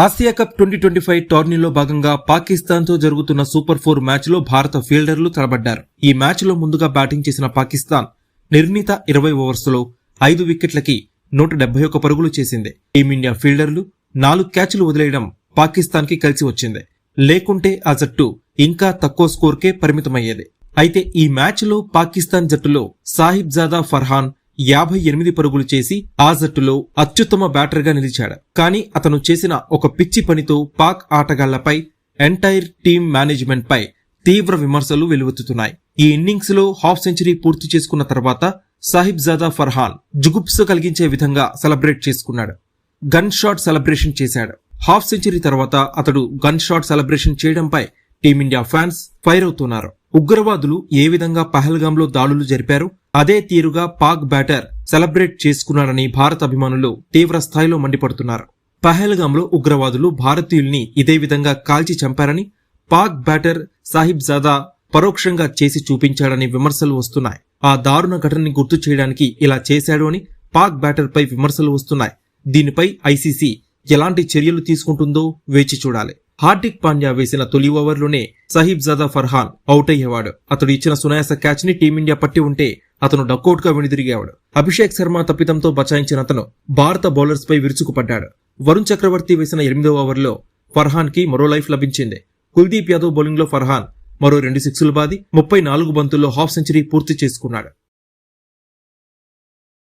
Asia cup twenty twenty five టోర్నీలో భాగంగా పాకిస్తాన్తో జరుగుతున్న సూపర్ ఫోర్ మ్యాచ్లో భారత ఫీల్డర్లు తలబడ్డారు ఈ మ్యాచ్లో ముందుగా బ్యాటింగ్ చేసిన పాకిస్తాన్ నిర్ణీత ఇరవై ఓవర్స్లో ఐదు వికెట్లకి నూట డెబ్బై ఒక్క పరుగులు చేసింది. టీమిండియా ఫీల్డర్లు నాలుగు క్యాచ్లు వదిలేయడం పాకిస్తాన్కి కలిసి వచ్చింది. లేకుంటే ఆ జట్టు ఇంకా తక్కువ స్కోర్కే పరిమితమయ్యేది. అయితే ఈ మ్యాచ్లో పాకిస్తాన్ జట్టులో సాహిబ్జాదా ఫర్హాన్ యాభై ఎనిమిది పరుగులు చేసి ఆ జట్టులో అత్యుత్తమ బ్యాటర్గా నిలిచాడు. కానీ అతను చేసిన ఒక పిచ్చి పనితో పాక్ ఆటగాళ్ళపై ఎంటైర్ టీమ్ మేనేజ్మెంట్ పై తీవ్ర విమర్శలు వెలువెత్తుతున్నాయి. ఈ ఇన్నింగ్స్లో హాఫ్ సెంచరీ పూర్తి చేసుకున్న తర్వాత సాహిబ్జాదా ఫర్హాన్ జుగుప్స కలిగించే విధంగా సెలబ్రేట్ చేసుకున్నాడు. గన్ షాట్ సెలబ్రేషన్ చేశాడు. హాఫ్ సెంచరీ తర్వాత అతడు గన్ షాట్ సెలబ్రేషన్ చేయడంపై టీమిండియా ఫ్యాన్స్ ఫైర్ అవుతున్నారు. ఉగ్రవాదులు ఏ విధంగా పహల్గాంలో దాడులు జరిపారు అదే తీరుగా పాక్ బ్యాటర్ సెలబ్రేట్ చేసుకున్నాడని భారత అభిమానులు తీవ్ర స్థాయిలో మండిపడుతున్నారు. పహల్గాంలో ఉగ్రవాదులు భారతీయుల్ని ఇదే విధంగా కాల్చి చంపారని పాక్ బ్యాటర్ సాహిబ్ జాదా పరోక్షంగా చేసి చూపించాడని విమర్శలు వస్తున్నాయి. ఆ దారుణ ఘటనని గుర్తు చేయడానికి ఇలా చేశాడు అని పాక్ బ్యాటర్పై విమర్శలు వస్తున్నాయి. దీనిపై ఐసీసీ ఎలాంటి చర్యలు తీసుకుంటుందో వేచి చూడాలి. హార్దిక్ పాండ్యా వేసిన తొలి ఓవర్లోనే సహీబ్ జాదా ఫర్హాన్ అవుట్ అయ్యేవాడు. అతడు ఇచ్చిన సునాయాస క్యాచ్ని టీమిండియా పట్టి ఉంటే అతను డకౌట్గా వెనుదిరిగేవాడు. అభిషేక్ శర్మ తప్పిదంతో బచాయించిన అతను భారత బౌలర్స్ పై విరుచుకుపడ్డాడు. వరుణ్ చక్రవర్తి వేసిన ఎనిమిదో ఓవర్లో ఫర్హాన్కి మరో లైఫ్ లభించింది. కుల్దీప్ యాదవ్ బౌలింగ్లో ఫర్హాన్ మరో రెండు సిక్సులు బాది ముప్పై నాలుగు బంతుల్లో హాఫ్ సెంచరీ పూర్తి చేసుకున్నాడు.